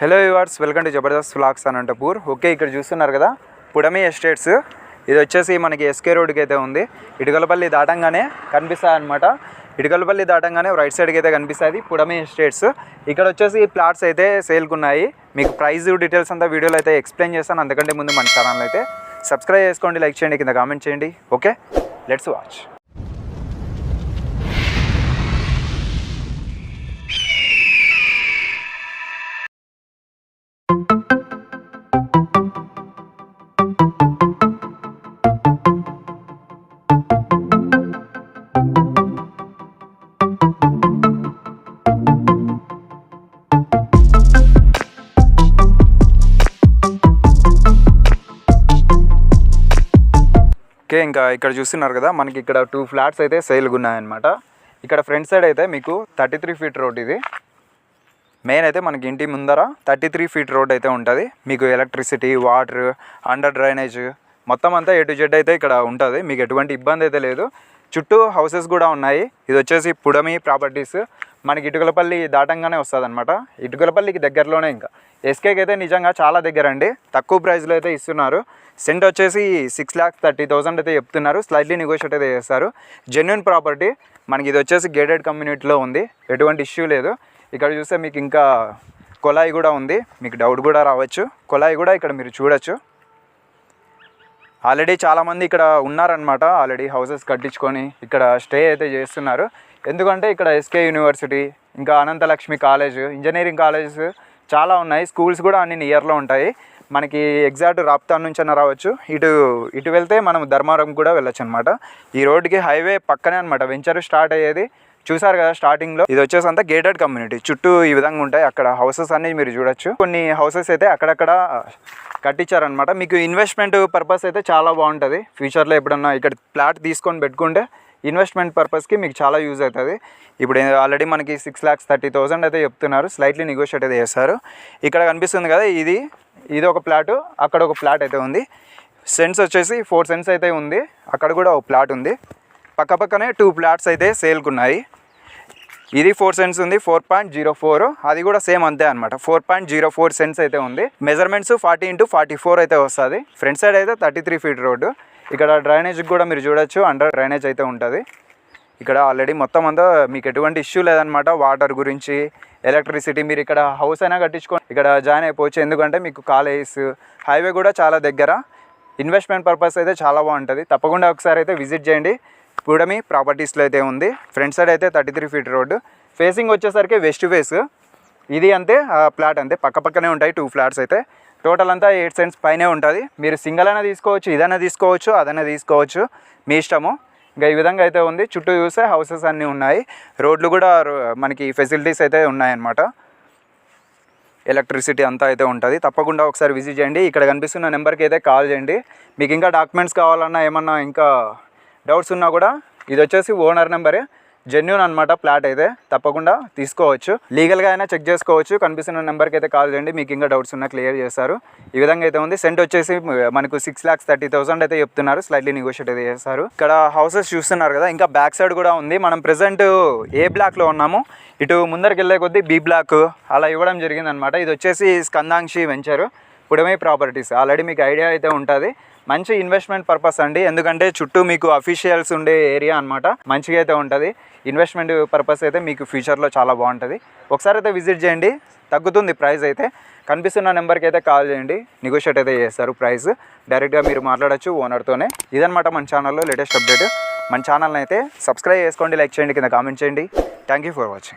Hello yours welcome to Jabardast flags Anantapur okay ఇక్కడ చూస్తున్నారు కదా పుడమి ఎస్టేట్స్ ఇది వచ్చేసి మనకి ఎస్కే రోడ్కి అయితే ఉంది. ఇటుకలపల్లి దాటంగానే కనిపిస్తాయి అనమాట ఇటుకలపల్లి దాటంగానే రైట్ సైడ్కి అయితే కనిపిస్తుంది పుడమి ఎస్టేట్స్ ఇక్కడ వచ్చేసి ప్లాట్స్ అయితే సేల్కి ఉన్నాయి. మీకు ప్రైస్ డీటెయిల్స్ అంతా వీడియోలో అయితే ఎక్స్ప్లెయిన్ చేస్తాను. అంతకంటే ముందు మన ఛానల్ అయితే సబ్స్క్రైబ్ చేసుకోండి లైక్ చేయండి కింద కామెంట్ చేయండి. ఓకే లెట్స్ వాచ్ ఓకే ఇంకా ఇక్కడ చూస్తున్నారు కదా మనకి ఇక్కడ టూ ఫ్లాట్స్ అయితే సేల్గా ఉన్నాయన్నమాట. ఇక్కడ ఫ్రంట్ సైడ్ అయితే మీకు థర్టీ త్రీ ఫీట్ రోడ్ ఇది. మెయిన్ అయితే మనకి ఇంటి ముందర థర్టీ త్రీ ఫీట్ రోడ్ అయితే ఉంటుంది. మీకు ఎలక్ట్రిసిటీ వాటర్ అండర్ డ్రైనేజ్ మొత్తం అంతా ఏ టు జెడ్ అయితే ఇక్కడ ఉంటుంది. మీకు ఎటువంటి ఇబ్బంది అయితే లేదు. చుట్టూ హౌసెస్ కూడా ఉన్నాయి. ఇది వచ్చేసి పుడమి ప్రాపర్టీస్. మనకి ఇటుకలపల్లి దాటంగానే వస్తుంది అనమాట ఇటుకలపల్లికి దగ్గరలోనే ఇంకా. ఎస్కేకి అయితే నిజంగా చాలా దగ్గర అండి తక్కువ ప్రైస్లో అయితే ఇస్తున్నారు. సెంట్ వచ్చేసి సిక్స్ ల్యాక్స్ థర్టీ థౌసండ్ అయితే చెప్తున్నారు. స్లైట్లీ నెగోషియేట్ అయితే చేస్తారు. జెన్యున్ ప్రాపర్టీ మనకి ఇది వచ్చేసి గేటెడ్ కమ్యూనిటీలో ఉంది. ఎటువంటి ఇష్యూ లేదు. ఇక్కడ చూస్తే మీకు ఇంకా కొలాయి కూడా ఉంది. మీకు డౌట్ కూడా రావచ్చు. కొలాయి కూడా ఇక్కడ మీరు చూడొచ్చు. ఆల్రెడీ చాలామంది ఇక్కడ ఉన్నారనమాట ఆల్రెడీ హౌసెస్ కట్టించుకొని ఇక్కడ స్టే అయితే చేస్తున్నారు. ఎందుకంటే ఇక్కడ ఎస్కే యూనివర్సిటీ ఇంకా అనంతలక్ష్మి కాలేజ్ ఇంజనీరింగ్ కాలేజెస్ చాలా ఉన్నాయి. స్కూల్స్ కూడా అన్ని నియర్లో ఉంటాయి. మనకి ఎగ్జాక్ట్ రాప్తాన్ నుంచి అన్న రావచ్చు. ఇటు ఇటు వెళ్తే మనం ధర్మారం కూడా వెళ్ళొచ్చు అనమాట ఈ రోడ్డుకి హైవే పక్కనే అనమాట వెంచర్ స్టార్ట్ అయ్యేది. చూసారు కదా స్టార్టింగ్లో? ఇది వచ్చేసి అంతా గేటెడ్ కమ్యూనిటీ. చుట్టూ ఈ విధంగా ఉంటాయి. అక్కడ హౌసెస్ అన్నీ మీరు చూడొచ్చు. కొన్ని హౌసెస్ అయితే అక్కడక్కడ కట్టించారనమాట మీకు ఇన్వెస్ట్మెంట్ పర్పస్ అయితే చాలా బాగుంటుంది. ఫ్యూచర్లో ఎప్పుడన్నా ఇక్కడ ప్లాట్ తీసుకొని పెట్టుకుంటే ఇన్వెస్ట్మెంట్ పర్పస్కి మీకు చాలా యూజ్ అవుతుంది. ఇప్పుడు ఆల్రెడీ మనకి సిక్స్ ల్యాక్స్ థర్టీ థౌసండ్ అయితే చెప్తున్నారు. స్లైట్లీ నెగోషియేట్ అయితే చేస్తారు. ఇక్కడ కనిపిస్తుంది కదా ఇది ఇది ఒక ప్లాట్ అక్కడ ఒక ప్లాట్ అయితే ఉంది. సెన్స్ వచ్చేసి ఫోర్ సెన్స్ అయితే ఉంది. అక్కడ కూడా ఒక ప్లాట్ ఉంది. పక్కపక్కనే టూ ప్లాట్స్ అయితే సేల్కున్నాయి ఇది ఫోర్ సెన్స్ ఉంది ఫోర్ పాయింట్ జీరో ఫోర్ అది కూడా సేమ్ అంతే అనమాట four point zero four cents అయితే ఉంది. Measurements forty into forty four అయితే వస్తుంది. ఫ్రంట్ సైడ్ అయితే థర్టీ త్రీ ఫీట్ రోడ్డు ఇక్కడ డ్రైనేజ్ కూడా మీరు చూడొచ్చు అండర్ డ్రైనేజ్ అయితే ఉంటుంది. ఇక్కడ ఆల్రెడీ మొత్తం అంతా మీకు ఎటువంటి ఇష్యూ లేదనమాట వాటర్ గురించి ఎలక్ట్రిసిటీ మీరు ఇక్కడ హౌస్ అయినా కట్టించుకొని ఇక్కడ జాయిన్ అయిపోవచ్చు. ఎందుకంటే మీకు కాలేజెస్ హైవే కూడా చాలా దగ్గర. ఇన్వెస్ట్మెంట్ పర్పస్ అయితే చాలా బాగుంటుంది. తప్పకుండా ఒకసారి అయితే విజిట్ చేయండి. కూడమి ప్రాపర్టీస్లో అయితే ఉంది. ఫ్రంట్ సైడ్ అయితే thirty three feet road. Facing వచ్చేసరికి వెస్ట్ ఫేస్. ఇది అంతే ఫ్లాట్ అంతే. పక్క పక్కనే ఉంటాయి టూ ఫ్లాట్స్ అయితే. టోటల్ అంతా ఎయిట్ సెంట్స్ పైనే ఉంటుంది. మీరు సింగిల్ అయినా తీసుకోవచ్చు ఇదైనా తీసుకోవచ్చు అదైనా తీసుకోవచ్చు. మీ ఇష్టము. ఇంకా ఈ విధంగా అయితే ఉంది. చుట్టూ చూస్తే హౌసెస్ అన్నీ ఉన్నాయి. రోడ్లు కూడా రో- మనకి ఫెసిలిటీస్ అయితే ఉన్నాయన్నమాట. ఎలక్ట్రిసిటీ అంతా అయితే ఉంటుంది. తప్పకుండా ఒకసారి విజిట్ చేయండి. ఇక్కడ కనిపిస్తున్న నెంబర్కి అయితే కాల్ చేయండి. మీకు ఇంకా డాక్యుమెంట్స్ కావాలన్నా ఏమన్నా ఇంకా డౌట్స్ ఉన్నా కూడా ఇది వచ్చేసి ఓనర్ నెంబరే. జెన్యున్ అనమాట ప్లాట్ అయితే. తప్పకుండా తీసుకోవచ్చు. లీగల్గా అయినా చెక్ చేసుకోవచ్చు. కనిపిస్తున్న నెంబర్కి అయితే కాల్ చేయండి. మీకు ఇంకా డౌట్స్ ఉన్నా క్లియర్ చేస్తారు. ఈ విధంగా అయితే ఉంది. సెంట్ వచ్చేసి మనకు సిక్స్ ల్యాక్స్ థర్టీ థౌసండ్ అయితే చెప్తున్నారు. స్లైట్లీ నెగోషియేట్ అయితే చేస్తారు. ఇక్కడ హౌసెస్ చూస్తున్నారు కదా. ఇంకా బ్యాక్ సైడ్ కూడా ఉంది. మనం ప్రెసెంట్ ఏ బ్లాక్లో ఉన్నాము. ఇటు ముందరికి వెళ్ళే కొద్దీ బి బ్లాక్ అలా ఇవ్వడం జరిగిందనమాట ఇది వచ్చేసి Skandankshi venture Pudami properties already మీకు ఐడియా అయితే ఉంటుంది. మంచి ఇన్వెస్ట్మెంట్ పర్పస్ అండి. ఎందుకంటే చుట్టూ మీకు అఫీషియల్స్ ఉండే ఏరియా అనమాట మంచిగా అయితే ఉంటుంది. ఇన్వెస్ట్మెంట్ పర్పస్ అయితే మీకు ఫ్యూచర్లో చాలా బాగుంటుంది. ఒకసారి అయితే విజిట్ చేయండి. తగ్గుతుంది ప్రైస్ అయితే. కనిపిస్తున్న నెంబర్కి అయితే కాల్ చేయండి. నెగోషియేట్ అయితే చేస్తారు ప్రైస్ డైరెక్ట్గా మీరు మాట్లాడచ్చు ఓనర్తోనే ఇదనమాట మన ఛానల్లో లేటెస్ట్ అప్డేట్ మన ఛానల్ని అయితే సబ్స్క్రైబ్ చేసుకోండి లైక్ చేయండి కింద కామెంట్ చేయండి. Thank you for watching